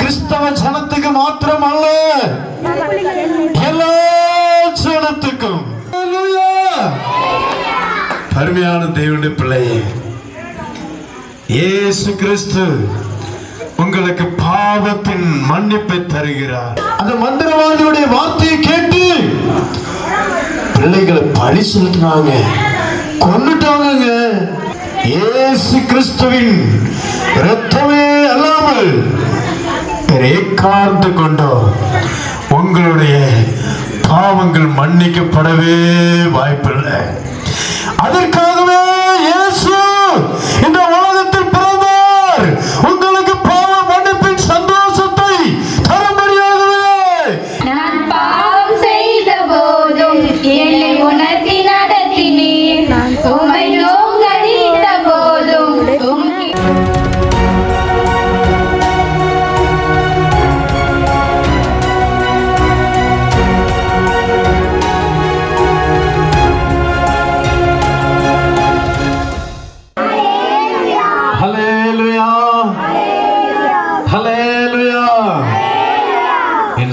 கிறிஸ்தவ ஜனத்துக்கு மாத்திரம் அல்ல எல்லா ஜனத்துக்கும். அருமையான தேவனுடைய பிள்ளையே இயேசு கிறிஸ்து உங்களுக்கு பாவத்தின் மன்னிப்பை தருகிறார். அந்த மந்திரவாதியுடைய வார்த்தையை கேட்டு பிள்ளைகளை பழி செலுத்தினாங்க. கொன்னுட்டாங்க இயேசு கிறிஸ்துவின் ரத்தமே அல்லாமல் ஏக்காந்து கொண்டோ. உங்களுடைய பாவங்கள் மன்னிக்கப்படவே வாய்ப்பில்லை. அதற்காகவே இயேசு இந்த உலகத்தில்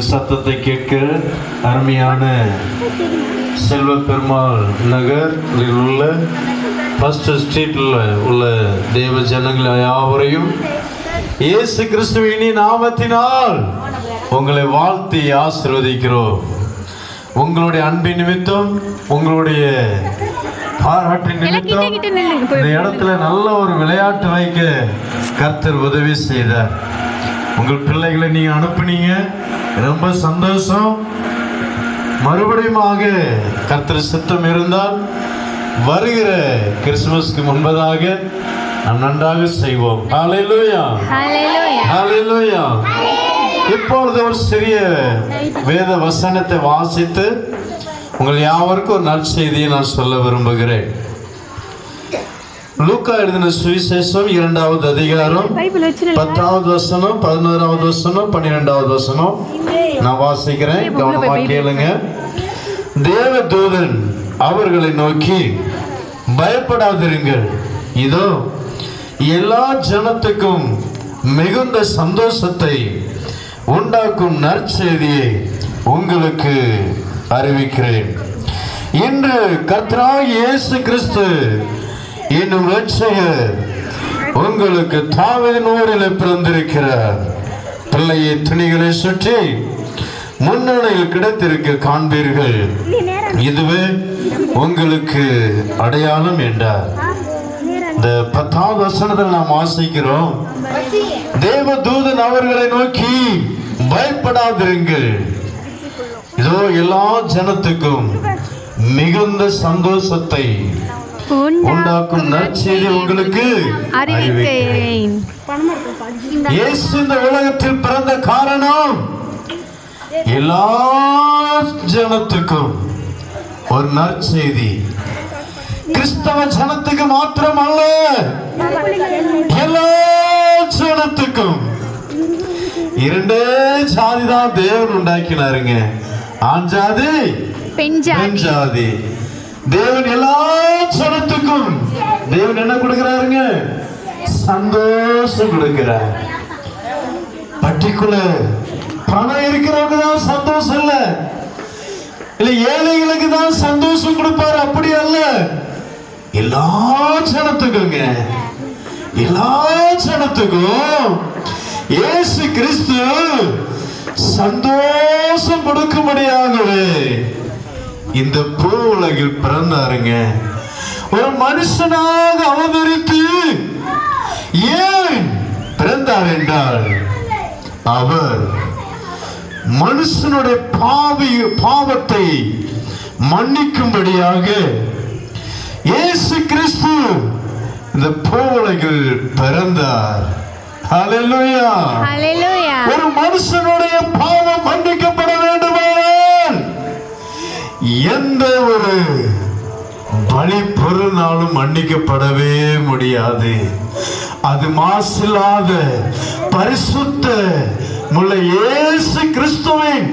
சத்தத்தை கேட்க அருமையான செல்வ பெருமாள் நகரில் உள்ள ஃபர்ஸ்ட் ஸ்ட்ரீட்டில் உள்ள தேவ ஜனங்கள் யாவரையும் இயேசு கிறிஸ்துவின் நாமத்தினால் உங்களை வாழ்த்தி ஆசிர்வதிக்கிறோம். உங்களுடைய அன்பின் நிமித்தம் உங்களுடைய பாராட்டின் நிமித்தம் இந்த இடத்துல நல்ல ஒரு விளையாட்டு வைக்க கர்த்தர் உதவி செய்தார். உங்கள் பிள்ளைகளை நீங்க அனுப்புனீங்க. ரொம்ப சந்தோஷம். மறுபடியுமாக கர்த்தர் சித்தம் இருந்தால் வருகிற கிறிஸ்துமஸ்க்கு முன்பதாக நாம் நன்றாக செய்வோம். இப்பொழுது ஒரு சிறிய வேத வசனத்தை வாசித்து உங்கள் யாவருக்கும் ஒரு நற்செய்தியை நான் சொல்ல விரும்புகிறேன். லூக்கா எழுதின சுவிசேஷம் இரண்டாவது அதிகாரம் பத்தாவது வசனம் பதினோராவது வசனம் பன்னிரெண்டாவது வசனம். நான் வாசிக்கிறேன் கவனமா கேளுங்க. தேவ தூதன் அவர்களை நோக்கி பயப்படாதிருங்கள். இதோ எல்லா ஜனத்துக்கும் மிகுந்த சந்தோஷத்தை உண்டாக்கும் நற்செய்தியை உங்களுக்கு அறிவிக்கிறேன். இன்று கர்த்தராகிய இயேசு கிறிஸ்து என்னும் ரட்சகர் உங்களுக்கு தாவீதின் ஊரில் பிறந்திருக்கிறார். பிள்ளையை துணிகளை சுற்றி முன்னணியில் கிடைத்திருக்க காண்பீர்கள். இதுவே உங்களுக்கு அடையாளம் என்றார். இந்த பத்தாவது வசனத்தில் நாம் வாசிக்கிறோம். தேவ தூதன் அவர்களை நோக்கி பயப்படாதிருங்கள். இதோ எல்லா ஜனத்துக்கும் மிகுந்த சந்தோஷத்தை உண்டாக்கும் நற்செய்தி உங்களுக்கு. அறிவித்தேன். இயேசு இந்த உலகத்தில் பிறந்த காரணம் எல்லா ஜனத்துக்கும் ஒரு நற்செய்தி. கிறிஸ்தவ ஜனத்துக்கு மாத்திரம் அல்ல எல்லா ஜனத்துக்கும். இரண்டே ஜாதி தான் தேவன் உண்டாக்கினாருங்க. ஆண் ஜாதி. பெண் ஜாதி. தேவன் எல்லா சனத்துக்கும் தேவன் என்ன கொடுக்கிறாருங்க? சந்தோஷம் கொடுக்கிறார். பட்டிக்குள்ள பணம் இருக்கிறவங்க தான் சந்தோஷம் இல்ல. இல்ல ஏழைகளுக்கு தான் சந்தோஷம் கொடுப்பாரு அப்படி அல்ல. எல்லா சனத்துக்குங்க எல்லா சனத்துக்கும் இயேசு கிறிஸ்து சந்தோஷம் கொடுக்கும்படியாகவே இந்த பூ உலகில் பிறந்தாருங்க. ஒரு மனுஷனாக அவதரித்து ஏன் பிறந்தார் என்றால் அவர் மனுஷனுடைய பாவி பாவத்தை மன்னிக்கும்படியாக இயேசு கிறிஸ்து இந்த பூவுலகில் பிறந்தார். ஒரு மனுஷனுடைய பாவம் வேண்டுமானால் எந்த ஒரு பலி பெருநாளும் மன்னிக்கப்படவே முடியாது. அது மாசில்லாத பரிசுத்த முல்லை இயேசு கிறிஸ்துவின்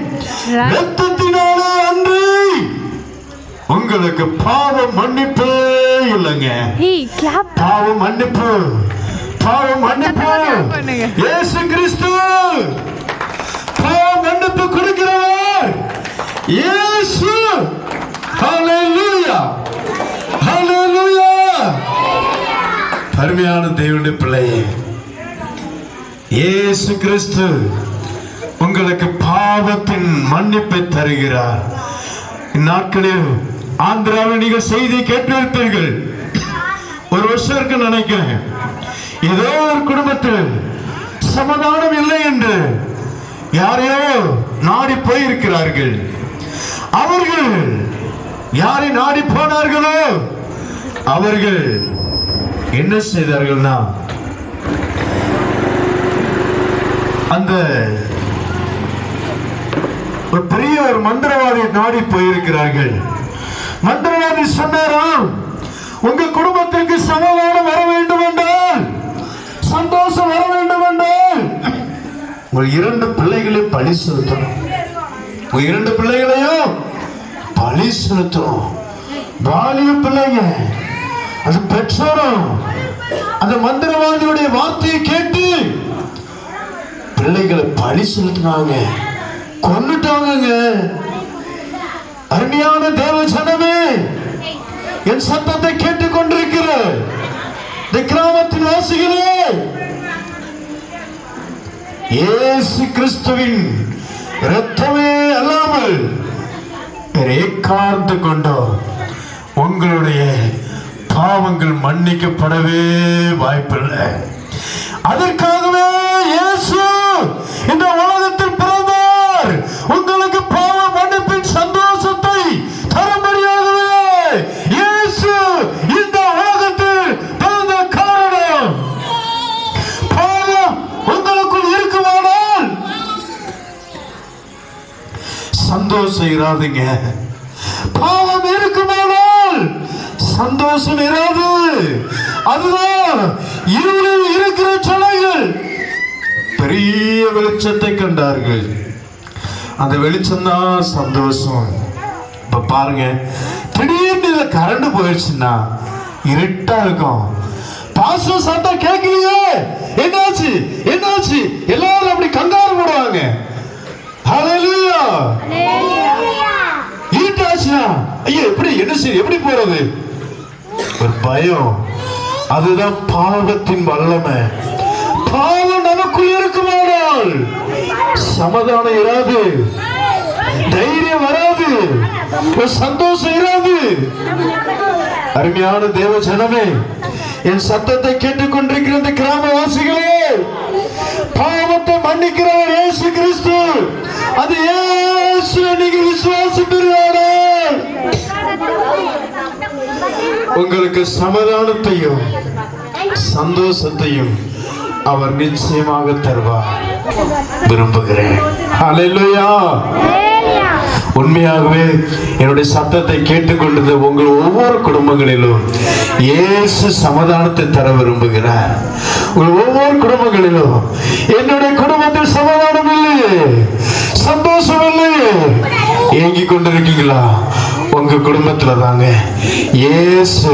ரத்தத்தினாலே அன்று உங்களுக்கு பாவம் மன்னிப்பு இல்லைங்க. பாவம் மன்னிப்பு பாவ மன்னிப்பு. இயேசு கிறிஸ்து பாவ மன்னிப்பு கொடுக்கிறவர். இயேசு அருமையான தேவனுடைய பிள்ளையே. இயேசு கிறிஸ்து உங்களுக்கு பாவத்தின் மன்னிப்பை தருகிறார். இந்நாட்களில் ஆந்திராவில் நீங்கள் செய்தி கேட்டிருப்பீர்கள் ஒரு வருஷம் இருக்கு நினைக்கிறேன். ஏதோ ஒரு குடும்பத்தில் சமாதானம் இல்லை என்று யாரையோ நாடி போயிருக்கிறார்கள். அவர்கள் யாரை நாடி போனார்களோ? அவர்கள் என்ன செய்தார்கள்னா அந்த ஒரு பெரிய ஒரு மந்திரவாதியை நாடி போயிருக்கிறார்கள். மந்திரவாதி சொன்னாராம் உங்க குடும்பத்திற்கு சமாதானம் வர வேண்டும் என்றால் சந்தோஷம் வர வேண்டும் என்றால். உங்கள் இரண்டு பிள்ளைகளை பழி செலுத்தணும். உங்க இரண்டு பிள்ளைகளையும் பழி செலுத்தணும். பாலிய பிள்ளைங்க அது பெற்றோரும் அந்த மந்திரவாதியுடைய வார்த்தையை கேட்டு பிள்ளைகளை பழி செலுத்தினாங்க. கொண்டுட்டாங்க அருமையான தேவ ஜனமே என் சத்தத்தை கேட்டுக் கொண்டிருக்கிற இந்த கிராமத்தின் வாசிகளே இயேசு கிறிஸ்துவின் இரத்தமே அல்லாமல் வேறு கொண்டோ உங்களுடைய பாவங்கள் மன்னிக்கப்படவே வாய்ப்பில்லை. அதற்காகவே இயேசு இந்த உலகத்தில் பிறந்தார். உங்களுக்கு பாவ மன்னிப்பின் சந்தோஷத்தை தரும்படியாகவே இயேசு இந்த உலகத்தில் பிறந்த காரணம். பாவம் உங்களுக்குள் இருக்குமானால் சந்தோஷம் இராதுங்க. பாவம் இருக்குமானால் சந்தோஷம் இராது. அதுதான் இருளில் இருக்கிற ஜனங்கள் பெரிய வெளிச்சத்தை கண்டார்கள். அந்த வெளிச்சம் தான் சந்தோஷம். இப்ப பாருங்க திடீர்னு இந்த கரண்ட் போயிடுச்சுன்னா இருட்டா இருக்கும். பாசம் சத்தம் கேட்கலையே என்னாச்சு என்னாச்சு? எல்லாரும் அப்படி கங்காரு போடுவாங்க. இருட்டாச்சுனா ஐயோ எப்படி என்ன செய்ய எப்படி போறது? ஒரு பயம். அதுதான் பாவத்தின் வல்லமை. பாவம் நமக்குள் இருக்குமானால் சமாதானம் இராது. தைரியம் வராது. சந்தோஷம் இராது. அருமையான தேவ ஜனமே என் சத்தத்தை கேட்டுக்கொண்டிருக்கிற இந்த கிராமவாசிகளே பாவத்தை மன்னிக்கிறவர் இயேசு கிறிஸ்து. அது இயேசு நீங்கள் விசுவாசிப்பீர்களானால் உங்களுக்கு சமாதானத்தையும் சந்தோஷத்தையும் அவர் நிச்சயமாக தருவார். விரும்புகிறேன். உண்மையாகவே என்னுடைய சத்தத்தை கேட்டுக்கொண்டது உங்கள் ஒவ்வொரு குடும்பங்களிலும் இயேசு சமாதானத்தை தர விரும்புகிறார். உங்கள் ஒவ்வொரு குடும்பங்களிலும் என்னுடைய குடும்பத்தில் சமாதானம் இல்லையே சந்தோஷம் இல்லையே. ஏங்கிக் கொண்டிருக்கீங்களா? உங்க குடும்பத்துல தாங்க. ஏசு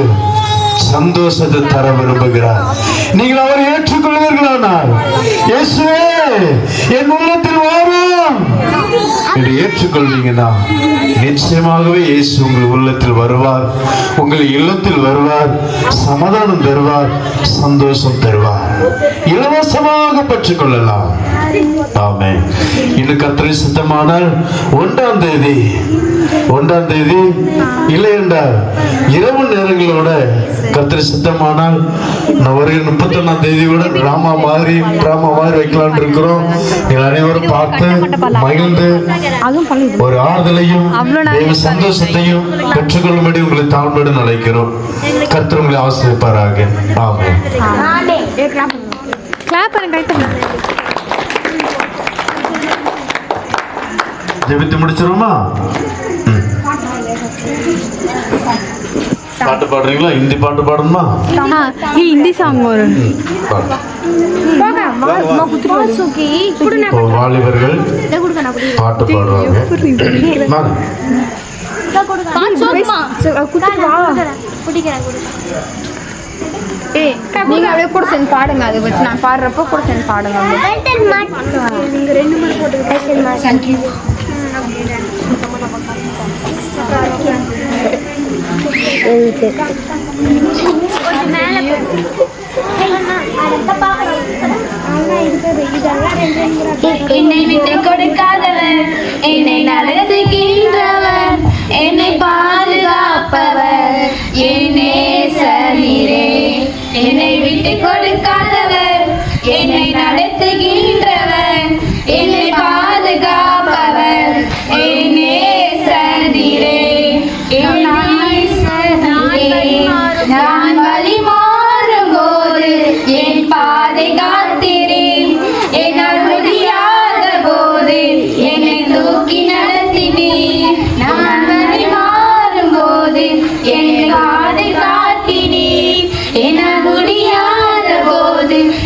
சந்தோஷத்தை தர விரும்புகிறார். நீங்கள் அவரை ஏற்றுக்கொள்வீர்களானால் இயேசுவே என் உள்ளத்தில் வாரும். என்று ஏற்றுக்கொள்வீங்கன்னா நிச்சயமாகவே இயேசு உங்கள் உள்ளத்தில் வருவார். உங்கள் இல்லத்தில் வருவார். சமாதானம் தருவார். சந்தோஷம் தருவார். இலவசமாக பெற்றுக்கொள்ளலாம். ஆமே இன்னும் கத்திரை சித்தமானால் ஒன்றாம் தேதி ஒன்றாம் தேதி இல்லை என்றால் இரவு நேரங்களோட கத்திரை சித்தமானால் ஒரு முப்பத்தி ஒன்னாம் தேதியோட டிராமா மாதிரி டிராமா மாதிரி வைக்கலாம்னு இருக்கிறோம். நீங்கள் அனைவரும் பார்த்து மகிழ்ந்து ஒரு ஆறுதலையும் சந்தோஷத்தையும் பெற்றுக்கொள்ளும்படி உங்களை தாழ்மையுடன் அழைக்கிறோம். கர்த்தர் உங்களை ஆசிரியப்பாராக ஆமென். கிளாப் பண்ண கரெக்டாக ஜெபித்து முடிச்சிருமா. பாட்டு பாடுறீங்களா? ஹிந்தி பாட்டு பாடணுமா? ஹிந்தி சாங் வரும் வாலிபர்கள் பாட்டு பாடுவாங்க வாங்க. ஏய் நீங்க அப்படியே கூட சென்ட் பாடுங்க அது வச்சு. நான் பாடுறப்போ கூட சென்ட் பாடுங்க நீங்க ரெண்டு மணி போட்டு என்னை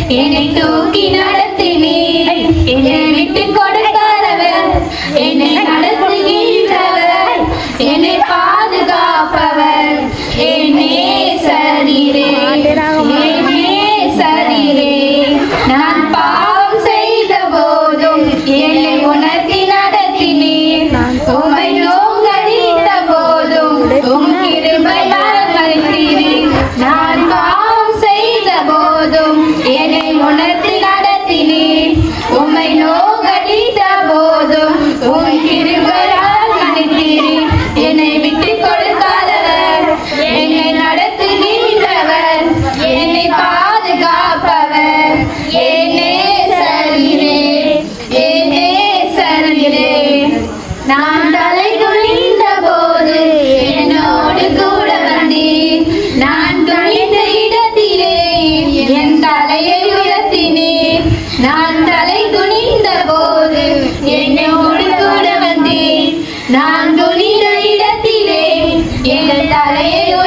போது என்னை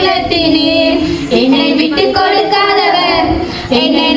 தலையை என்னை விட்டு கொடுக்காதவர். என்னை